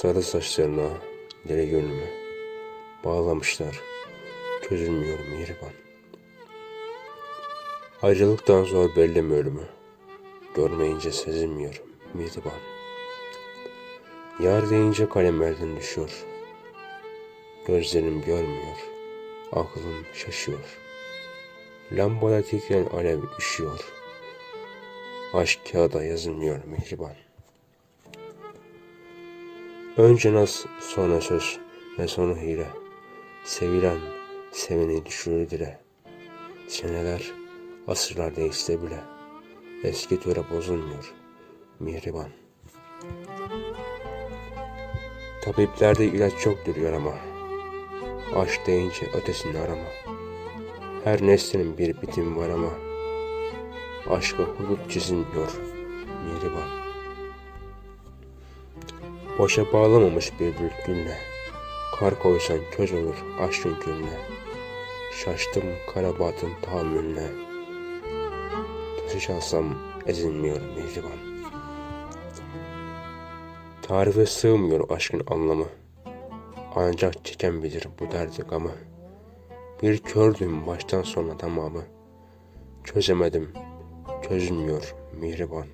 Sarı saçlarına deli gönlümü bağlamışlar. Çözülmüyor mihriban. Ayrılıktan zor belleme ölümü. Görmeyince sezilmiyor mihriban. Yar deyince kalem elden düşüyor. Gözlerim görmüyor. Aklım şaşıyor. Lambada titreyen alev üşüyor. Aşk kağıda yazılmıyor mihriban. Önce naz, sonra söz ve sonra hile. Sevilen, seveni düşürür dile. Seneler, asırlar değişse bile. Eski töre bozulmuyor. Mihriban. Tabiplerde ilaç yoktur yarama. Aşk deyince ötesini arama. Her neslinin bir bitimi var ama. Aşka hudut çizilmiyor. Mihriban. Boşa bağlamamış bir bülbülle. Kar koysan köz olur aşkın gülüne. Şaştım karabatın tahammülüne. Taşı çalsam ezilmiyor mihriban. Tarife sığmıyor aşkın anlamı. Ancak çeken bilir bu derdi gamı. Bir kördüm baştan sona tamamı. Çözemedim, çözülmüyor mihriban.